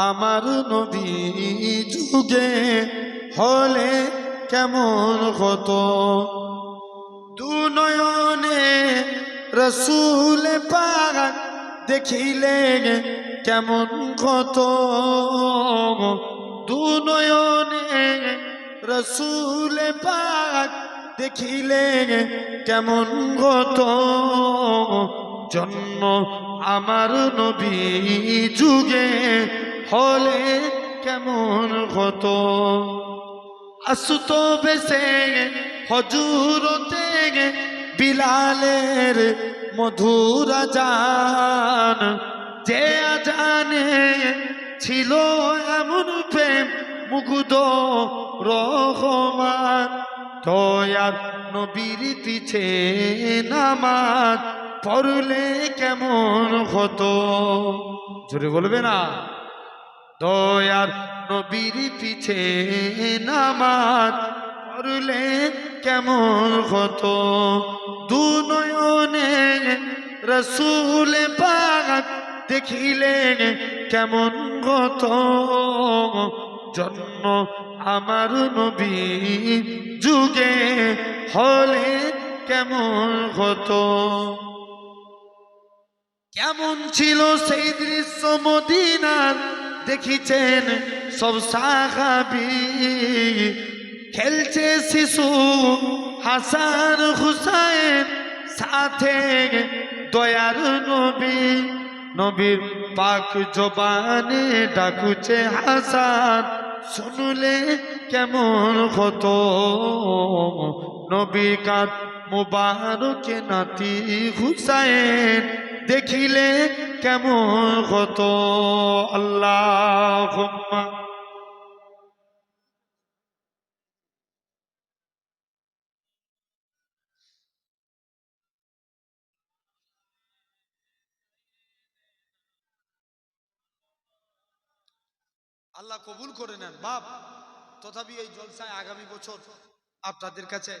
আমার নবী যুগে হলে কেমন হতো? দু নয়নে রসুল পাক দেখিলে কেমন কত দু নয়নে রসুল পাক দেখিলে কেমন কত জন্ম আমার নবী যুগে হলে কেমন হতো? আসুত বেসে হজুরতে বিলালের মধুর জান যে আজানে ছিল এমন প্রেম মুগ্ধ রহমান। দয়ার নবীর পিছে নামাজ পড়লে কেমন হতো? জোরে বলবে না। দয়ার নবীর পিছে নামাজ পড়লে কেমন হতো? দু নয়নে রসুল পাক দেখিলে কেমন হতো? জন্ম আমার নবী যুগে হলে কেমন হতো? কেমন ছিল সেই দৃশ্য মদিনার? দেখিছেন সব সাহাবি। খেলছে শিশু হাসান হুসাইন, সাথে দয়ার নবী। নবীর পাক জবানে ডাকুছে হাসান, শুনলে কেমন হতো? নবী কাঁদ মুবারকে নাতি হুসাইন দেখিলে কেমন হতো? আল্লাহ আল্লাহ কবুল করে নেন। বাপ, তথাপি এই জলসায় আগামী বছর আপনাদের কাছে